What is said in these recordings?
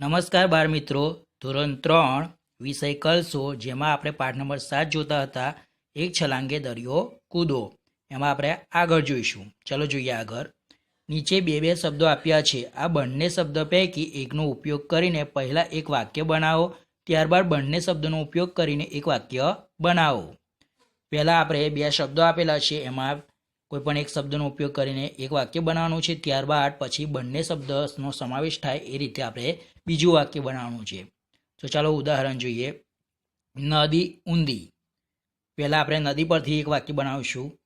નમસ્કાર બાળ મિત્રો. ધોરણ ત્રણ, વિષય કલશો, જેમાં આપણે પાઠ નંબર સાત જોતા હતા. એક છલાંગે દરિયો કૂદો. એમાં આપણે આગળ જોઈશું. ચલો જોઈએ આગળ. નીચે બે બે શબ્દો આપ્યા છે. આ બંને શબ્દ પૈકી એકનો ઉપયોગ કરીને પહેલાં એક વાક્ય બનાવો, ત્યારબાદ બંને શબ્દોનો ઉપયોગ કરીને એક વાક્ય બનાવો. પહેલાં આપણે બે શબ્દો આપેલા છે. એમાં કોઈ પણ એક શબ્દનો ઉપયોગ કરીને એક વાક્ય બનાવવાનું છે, ત્યારબાદ પછી બંને શબ્દનો સમાવેશ થાય એ રીતે આપણે બીજું વાક્ય બનાવવાનું છે. તો ચાલો ઉદાહરણ જોઈએ. નદી ઊંધી પહેલાં આપણે નદી પરથી એક વાક્ય બનાવીશું.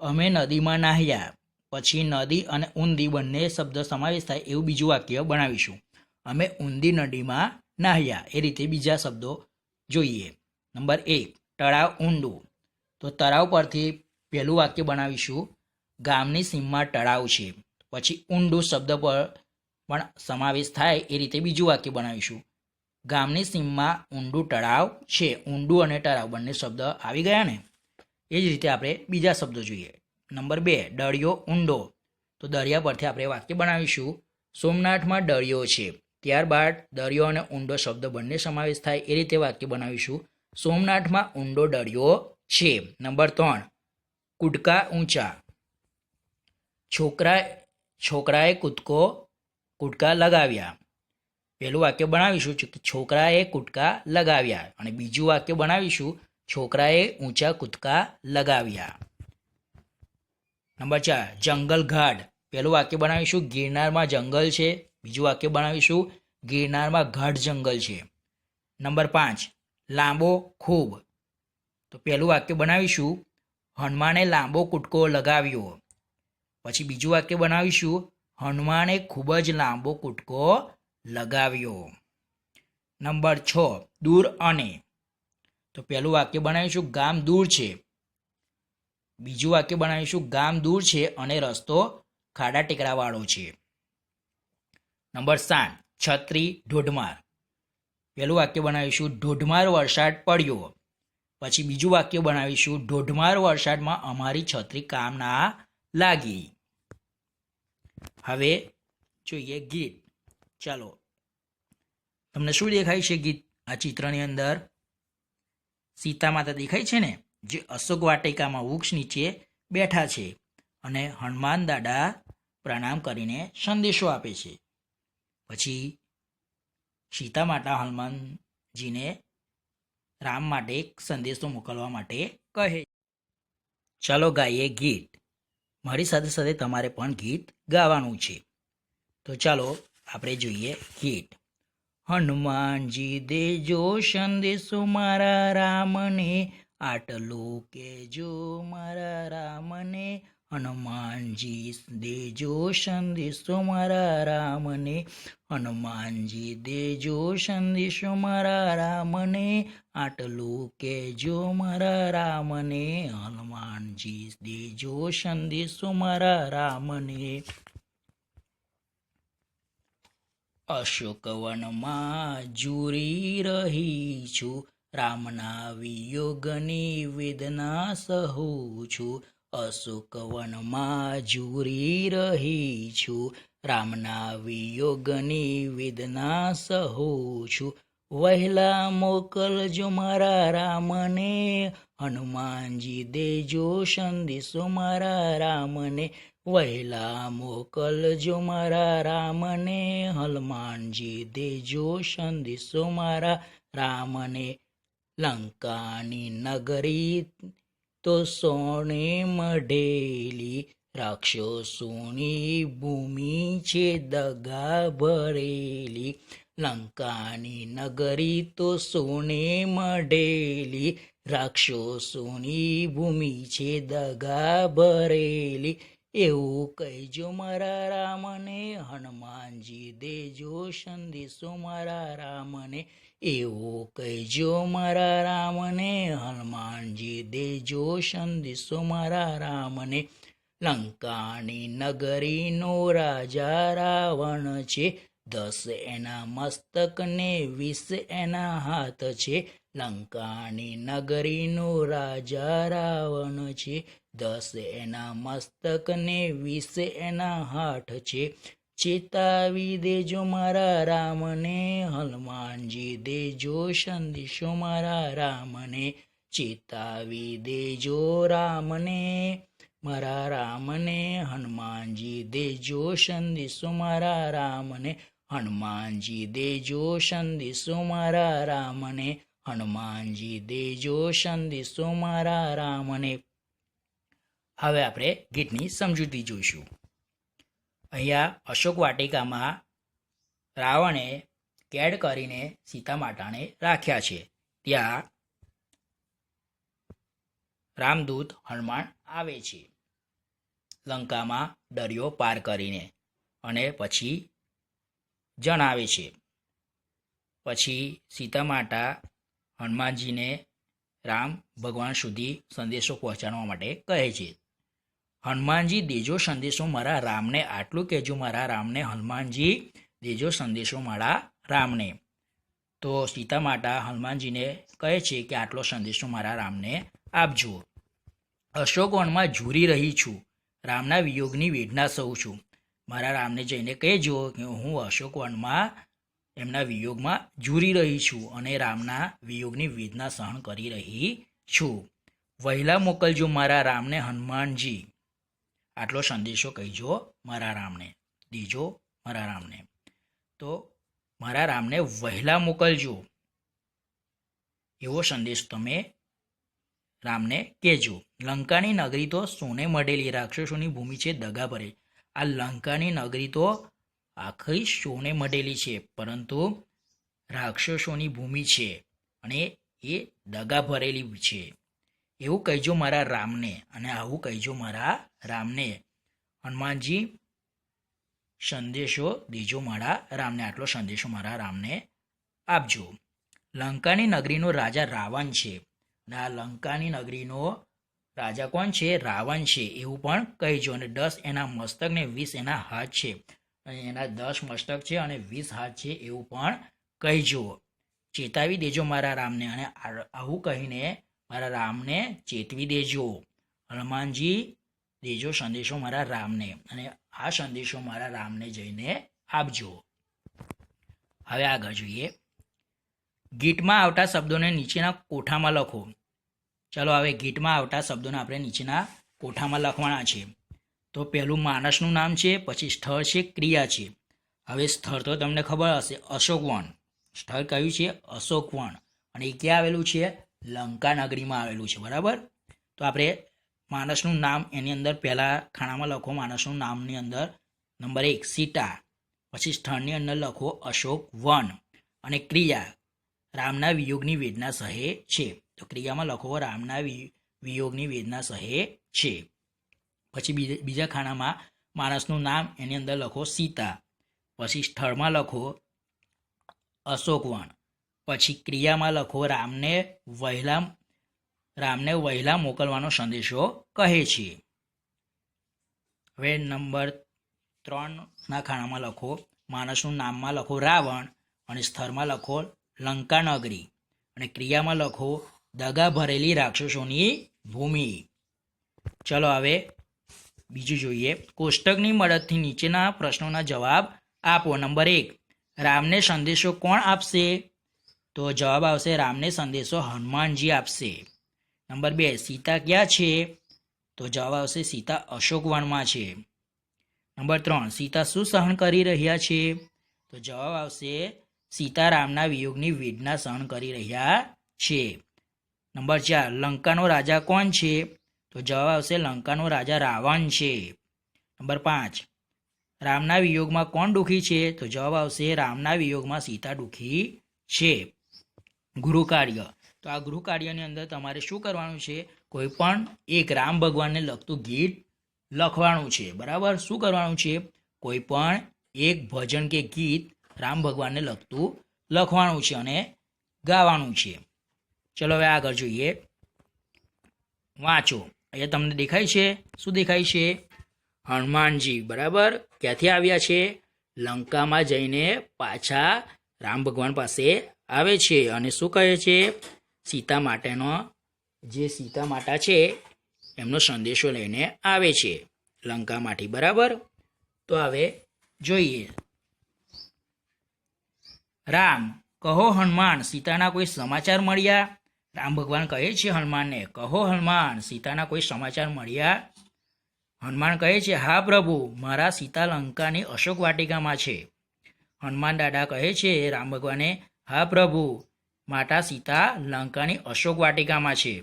અમે નદીમાં નાહ્યા. પછી નદી અને ઊંધી બંને શબ્દ સમાવેશ થાય એવું બીજું વાક્ય બનાવીશું. અમે ઊંધી નદીમાં નાહ્યા. એ રીતે બીજા શબ્દો જોઈએ. નંબર એક, તળાવ ઊંડું. તો તળાવ પરથી પહેલું વાક્ય બનાવીશું. ગામની સીમમાં તળાવ છે. પછી ઊંડું શબ્દ પર પણ સમાવેશ થાય એ રીતે બીજું વાક્ય બનાવીશું. ગામની સીમમાં ઊંડું તળાવ છે. ઊંડું અને તળાવ બંને શબ્દ આવી ગયા ને? એ જ રીતે આપણે બીજા શબ્દો જોઈએ. નંબર બે, દરિયો ઊંડો. તો દરિયા પરથી આપણે વાક્ય બનાવીશું. સોમનાથમાં દરિયો છે. ત્યારબાદ દરિયો અને ઊંડો શબ્દ બંને સમાવેશ થાય એ રીતે વાક્ય બનાવીશું. સોમનાથમાં ઊંડો દરિયો છે. નંબર ત્રણ કૂદકા ઊંચા. છોકરા છોકરાએ કૂદકો કૂદકા લગાવ્યા. પહેલું વાક્ય બનાવીશું છોકરાએ કૂદકા લગાવ્યા. અને બીજું વાક્ય બનાવીશું, છોકરાએ ઊંચા કૂદકા લગાવ્યા. નંબર ચાર, જંગલ ઘાટ પહેલું વાક્ય બનાવીશું, ગિરનારમાં જંગલ છે. બીજું વાક્ય બનાવીશું, ગિરનારમાં ઘાટ જંગલ છે. નંબર પાંચ, લાંબો ખૂબ. તો પહેલું વાક્ય બનાવીશું હનુમાને લાંબો કૂદકો લગાવ્યો. પછી બીજું વાક્ય બનાવીશું. હનુમાને ખૂબ જ લાંબો કૂદકો લગાવ્યો. નંબર છ, દૂર અને. તો પહેલું વાક્ય બનાવીશું, ગામ દૂર છે. બીજું વાક્ય બનાવીશું, ગામ દૂર છે અને રસ્તો ખાડા ટેકરાવાળો છે. નંબર સાત, છત્રી, ઢોઢમાર. પહેલું વાક્ય બનાવીશું, ઢોઢમાર વરસાદ પડ્યો. પછી બીજું વાક્ય બનાવીશું. ઢોઢમાર વરસાદમાં અમારી છત્રી કામ ના લાગી. હવે જોઈએ ગીત. ચાલો. તમને શું દેખાય છે ગીત? આ ચિત્રની અંદર સીતા માતા દેખાય છે ને? જે અશોક વાટિકામાં વૃક્ષ નીચે બેઠા છે અને હનુમાન દાદા પ્રણામ કરીને સંદેશો આપે છે. પછી સીતા માતા હનુમાનજીને રામ માટે એક સંદેશો મોકલવા માટે કહે. ચાલો ગાઈએ ગીત. મારી સાથે સાથે તમારે પણ ગીત ગાવાનું છે. તો ચાલો આપણે જોઈએ ગીત. હનુમાનજી દેજો સંદેશો મારા રામને આટલો કેજો મારા રામને હનુમાનજી દેજો સંદેશો મારા રામને. હનુમાનજી દેજો સંદેશો મારા રામને. આટલું કેજો મારા રામને. હનુમાનજી દેજો સંદેશો મારા રામને. અશોકવનમાં જુરી રહી છું. રામના વિયોગની વેદના સહુ છું. અશોકવનમાં જુરી રહી છું, રામના વિયોગની વેદના સહુ છું. વહેલા મોકલજો મારા રામને, હનુમાનજી દેજો સંદેશો મારા રામને. વહેલા મોકલજો મારા રામને, હનુમાનજી દેજો સંદેશો મારા રામને. લંકાની નગરી તો સોણે મઢેલી રાક્ષસોની ભૂમિ છે દગા ભરેલી. લંકાની નગરી તો સોને મઢેલી, રાક્ષસોની ભૂમિ છે દગા ભરેલી. એવું કહેજો મારા રામને, હનુમાનજી દેજો સંદેશો મારા રામને. એવું કહેજો મારા રામને, હનુમાનજી દેજો સંદેશો મારા રામને. લંકાની નગરીનો રાજા રાવણ છે, દસ એના મસ્તક ને વીસ એના હાથ છે. લંકાની નગરીનો રાજા રાવણ છે દસ એના મસ્તક ને વીસ એના હાથ છે. ચેતાવી દેજો મારા રામને, હનુમાનજી દેજો, સંદેશો મારા રામને. ચેતાવી દેજો રામને, મારા રામને, હનુમાનજી દેજો, સંદેશો મારા રામને. હનુમાનજી દેજો, સંદેશો મારા રામને. હનુમાનજી દેજો, સંદેશો મારા રામને. હવે આપણે ગીતની સમજૂતી જોઈશું. અહીંયા અશોક વાટિકામાં રાવણે કેદ કરીને સીતા માતાને રાખ્યા છે. ત્યાં રામદૂત હનુમાન આવે છે. લંકામાં દરિયો પાર કરીને અને પછી જણાવે છે. પછી સીતા માતા હનુમાનજીને રામ ભગવાન સુધી સંદેશો પહોંચાડવા માટે કહે છે. હનુમાનજી, દેજો સંદેશો મારા રામને, આટલું કહેજો મારા રામને, હનુમાનજી, દેજો સંદેશો મારા રામને. તો સીતા માતા હનુમાનજીને કહે છે કે આટલો સંદેશો મારા રામને આપજો. અશોકવનમાં ઝૂરી રહી છું. રામના વિયોગની વેદના સહુ છું. મારા રામને જઈને કહેજો કે હું અશોકવનમાં એમના વિયોગમાં ઝૂરી રહી છું અને રામના વિયોગની વેદના સહન કરી રહી છું. વહેલા મોકલજો મારા રામને હનુમાનજી. આટલો સંદેશો કહીજો મારા રામને, દીજો મારા રામને. તો મારા રામને વહેલા મોકલજો. એવો સંદેશ તમે રામને કહેજો. લંકાની નગરી તો સોને મઢેલી રાક્ષસોની ભૂમિ છે દગા ભરે. આ લંકાની નગરી તો આખી સોને મઢેલી છે, પરંતુ રાક્ષસોની ભૂમિ છે અને એ દગા ભરેલી છે. એવું કહેજો મારા રામને અને આવું કહેજો મારા રામને. હનુમાનજી, સંદેશો દેજો મારા રામને, આટલો સંદેશો મારા રામને આપજો. લંકાની નગરીનો રાજા રાવણ છે અને આ લંકાની નગરીનો રાજા કોણ છે? રાવણ છે, એવું પણ કહેજો. અને દસ એના મસ્તક ને વીસ એના હાથ છે. અને એના દસ મસ્તક છે અને વીસ હાથ છે એવું પણ કહેજો. ચેતાવી દેજો મારા રામને અને આવું કહીને મારા રામને ચેતવી દેજો. હનુમાનજી, દેજો સંદેશો મારા રામને અને આ સંદેશો મારા રામને જઈને આપજો. હવે આગળ જોઈએ. ગીટમાં આવતા શબ્દોને નીચેના કોઠામાં લખો. ચાલો હવે ગીટમાં આવતા શબ્દોને આપણે નીચેના કોઠામાં લખવાના છે. તો પહેલું માણસનું નામ છે, પછી સ્થળ છે, ક્રિયા છે. હવે સ્થળ તો તમને ખબર હશે, અશોકવન. સ્થળ કયું છે? અશોકવન. અને એ ક્યાં આવેલું છે? લંકા નગરીમાં આવેલું છે, બરાબર? તો આપણે માણસનું નામ એની અંદર પહેલાં ખાણામાં લખો, માણસનું નામની અંદર નંબર એક, સીતા, પછી સ્થળની અંદર લખો અશોક વન, અને ક્રિયા, રામના વિયોગની વેદના સહે છે. તો ક્રિયામાં લખો રામના વિયોગની વેદના સહે છે. પછી બીજે- ખાનામાં માણસનું નામ એની અંદર લખો સીતા, પછી સ્થળમાં લખો અશોકવન પછી ક્રિયામાં લખો રામને વહેલા રામને વહેલા મોકલવાનો સંદેશો કહે છે. હવે નંબર ત્રણના ખાનામાં લખો, માણસનું નામમાં લખો રાવણ અને સ્થળમાં લખો લંકા નગરી અને ક્રિયામાં લખો દગા ભરેલી રાક્ષસોની ભૂમિ. ચલો હવે બીજું જોઈએ. કોષ્ટકની મદદથી નીચેના પ્રશ્નોના જવાબ આપો. નંબર એક, રામને સંદેશો કોણ આપશે? તો જવાબ આવશે રામને સંદેશો હનુમાનજી આપશે. નંબર બે, સીતા ક્યાં છે? તો જવાબ આવશે સીતા અશોકવનમાં છે. નંબર ત્રણ, સીતા શું સહન કરી રહ્યા છે? તો જવાબ આવશે સીતારામના વિયોગની વેદના સહન કરી રહ્યા છે. નંબર ચાર, લંકાનો રાજા કોણ છે? તો જવાબ આવશે લંકાનો રાજા રાવણ છે. નંબર પાંચ, રામના વિયોગમાં કોણ દુઃખી છે? તો જવાબ આવશે રામના વિયોગમાં સીતા દુઃખી છે. ગૃહ તો આ ગૃહ કાર્યની અંદર તમારે શું કરવાનું છે? કોઈ પણ એક રામ ભગવાનને લગતું ગીત લખવાનું છે. બરાબર? શું કરવાનું છે? કોઈ પણ એક ભજન કે ગીત રામ ભગવાનને લગતું લખવાનું છે અને ગાવાનું છે. ચલો હવે આગળ જોઈએ. વાંચો. અહીંયા તમને દેખાય છે? શું દેખાય છે? હનુમાનજી. બરાબર? ક્યાંથી આવ્યા છે? લંકામાં જઈને પાછા રામ ભગવાન પાસે આવે છે અને શું કહે છે? સીતા માટેનો, જે સીતા માતા છે, એમનો સંદેશો લઈને આવે છે. લંકામાંથી, બરાબર? તો હવે જોઈએ. રામ, કહો હનુમાન, સીતાના કોઈ સમાચાર મળ્યા? રામ ભગવાન કહે છે હનુમાનને, કહો હનુમાન, સીતાના કોઈ સમાચાર મળ્યા? હનુમાન કહે છે, હા પ્રભુ, મારા સીતા લંકાની અશોક વાટિકામાં છે. હનુમાન દાદા કહે છે, રામ ભગવાને હા પ્રભુ, માતા સીતા લંકાની અશોક વાટિકામાં છે.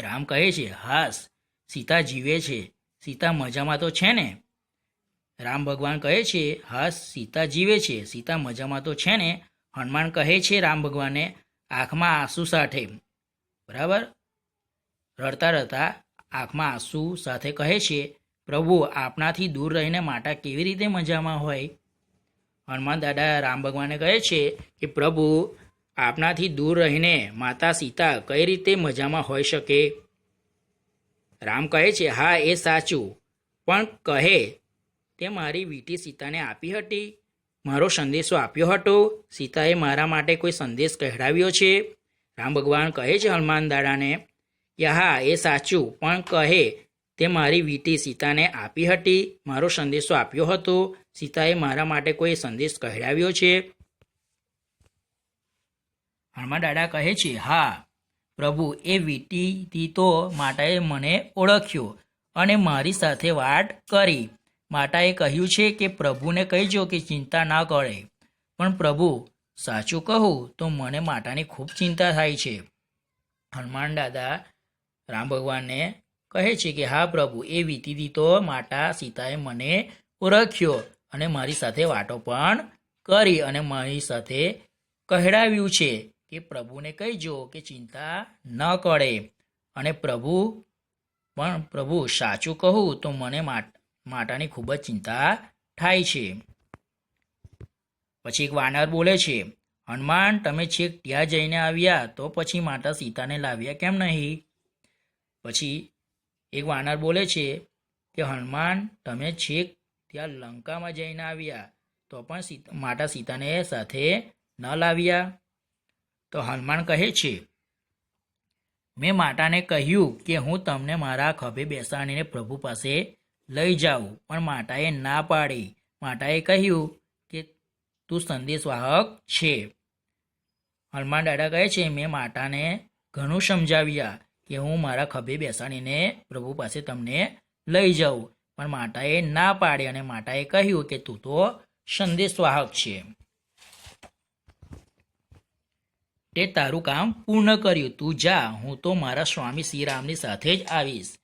રામ કહે છે, હાસ, સીતા જીવે છે, સીતા મજામાં તો છે ને? રામ ભગવાન કહે છે, હાસ, સીતા જીવે છે, સીતા મજામાં તો છે ને? હનુમાન કહે છે રામ ભગવાનને આંખમાં આંસુ સાથે. બરાબર? રડતા રડતા આંખમાં આંસુ સાથે કહે છે, પ્રભુ, આપનાથી દૂર રહીને માતા કેવી રીતે મજામાં હોય? હનુમાન દાદા રામ ભગવાને કહે છે કે, પ્રભુ, આપનાથી દૂર રહીને માતા સીતા કઈ રીતે મજામાં હોઈ શકે? રામ કહે છે, હા, એ સાચું. પણ કહે, તે મારી વીટી સીતાને આપી હતી. મારો સંદેશો આપ્યો હતો. સીતાએ મારા માટે કોઈ સંદેશ કહેડાવ્યો છે? રામ ભગવાન કહે છે હનુમાન દાદાને, કે, હા, એ સાચું. પણ કહે, તે મારી વીટી સીતાને આપી હતી. મારો સંદેશો આપ્યો હતો. સીતાએ મારા માટે કોઈ સંદેશ કહેડાવ્યો છે? હનુમાન દાદા કહે છે, હા, પ્રભુ, એ વીટીથી તો માતાએ મને ઓળખ્યો અને મારી સાથે વાત કરી. માતાએ કહ્યું છે કે પ્રભુને કહીજો કે ચિંતા ના કરે. પણ પ્રભુ, સાચું કહું તો મને માતાની ખૂબ ચિંતા થાય છે. હનુમાન દાદા રામ ભગવાનને કહે છે કે, હા, પ્રભુ, એ વીતીથી તો માતા સીતાએ મને ઓળખ્યો અને મારી સાથે વાતો પણ કરી અને મારી સાથે કહેડાવ્યું છે કે પ્રભુને કહીજો કે ચિંતા ન કરે. અને પ્રભુ, પણ પ્રભુ સાચું કહું તો મને માટાની ખૂબ જ ચિંતા થાય છે. પછી એક વાનર બોલે છે, હનુમાન, તમે છેક ત્યાં જઈને આવ્યા તો પછી માતા સીતાને લાવ્યા કેમ નહીં? પછી એક વાનર બોલે છે કે, હનુમાન, તમે છેક ત્યાં લંકામાં જઈને આવ્યા. તો પણ સીતા, માતા સીતાને સાથે ન લાવ્યા. તો હનુમાન કહે છે, મેં માતાને કહ્યું કે હું તમને મારા ખભે બેસાડીને પ્રભુ પાસે લઈ જાઉં, પણ માતાએ ના પાડી. માતાએ કહ્યું કે તું સંદેશવાહક છે. હનુમાન દાદા કહે છે, મેં માતાને ઘણું સમજાવ્યા કે હું મારા ખભે બેસાડીને પ્રભુ પાસે તમને લઈ જાઉં. પણ માતાએ ના પાડી અને માતાએ કહ્યું કે તું તો સંદેશવાહક છે. તે તારું કામ પૂર્ણ કર્યું. તું જા, હું તો મારા સ્વામી શ્રીરામની સાથે જ આવીશ.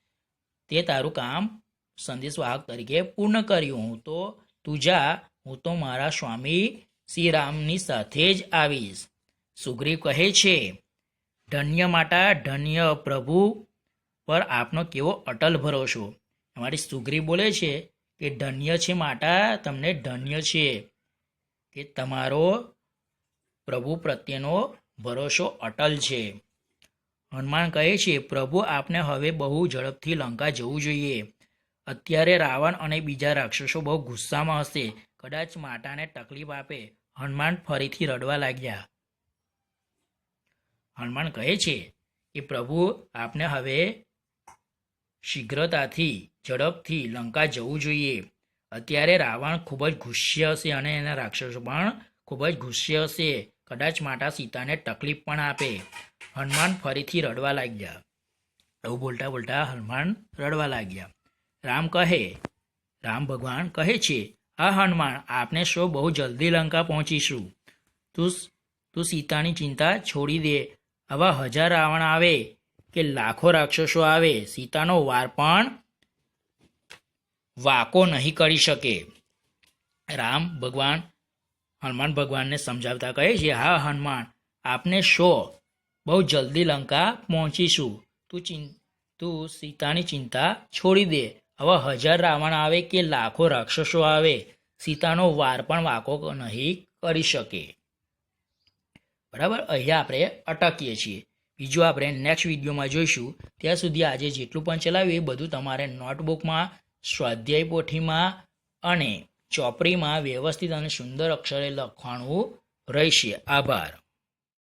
તે તારું કામ સંદેશવાહક તરીકે પૂર્ણ કર્યું. હું તો, તું જા, હું તો મારા સ્વામી શ્રીરામની સાથે જ આવીશ. સુગ્રીવ કહે છે, ધન્ય માતા, ધન્ય પ્રભુ પર આપનો કેવો અટલ ભરોસો. અમારી સુગ્રી બોલે છે કે ધન્ય છે માતા, તમને ધન્ય છે. કે તમારો પ્રભુ પ્રત્યેનો ભરોસો અટલ છે. હનુમાન કહે છે, પ્રભુ, આપને હવે બહુ ઝડપથી લંકા જવું જોઈએ. અત્યારે રાવણ અને બીજા રાક્ષસો બહુ ગુસ્સામાં હશે. કદાચ માતાને તકલીફ આપે. હનુમાન ફરીથી રડવા લાગ્યા. હનુમાન કહે છે કે, પ્રભુ, આપને હવે શીઘ્રતાથી ઝડપથી લંકા જવું જોઈએ. અત્યારે રાવણ ખૂબ જ ગુસ્સે હશે અને એના રાક્ષસો પણ ખૂબ જ ગુસ્સે હશે. કદાચ માતા સીતાને તકલીફ પણ આપે. હનુમાન ફરીથી રડવા લાગ્યા. એવું બોલતા બોલતા હનુમાન રડવા લાગ્યા. રામ કહે, રામ ભગવાન કહે છે, હા હનુમાન, આપને શો બહુ જલ્દી લંકા પહોંચીશું. તું તું સીતાની ચિંતા છોડી દે. આવા હજાર રાવણ આવે કે લાખો રાક્ષસો આવે. સીતાનો વાર પણ વાકો નહીં કરી શકે. રામ ભગવાન, હનુમાન ભગવાનને સમજાવતા કહે છે, હા હનુમાન, આપને શો? બહુ જલ્દી લંકા પહોંચીશું. તું ચિં, તું સીતાની ચિંતા છોડી દે. હવે હજાર રાવણ આવે કે લાખો રાક્ષસો આવે, સીતાનો વાર પણ વાકો નહીં કરી શકે. બરાબર? અહીંયા આપણે અટકીએ છીએ. બીજું આપણે નેક્સ્ટ વિડીયોમાં જોઈશું. ત્યાં સુધી આજે જેટલું પણ ચલાવ્યું એ બધું તમારે નોટબુકમાં સ્વાધ્યાય પોથીમાં અને ચોપડીમાં વ્યવસ્થિત અને સુંદર અક્ષરે લખવાનું રહેશે. આભાર.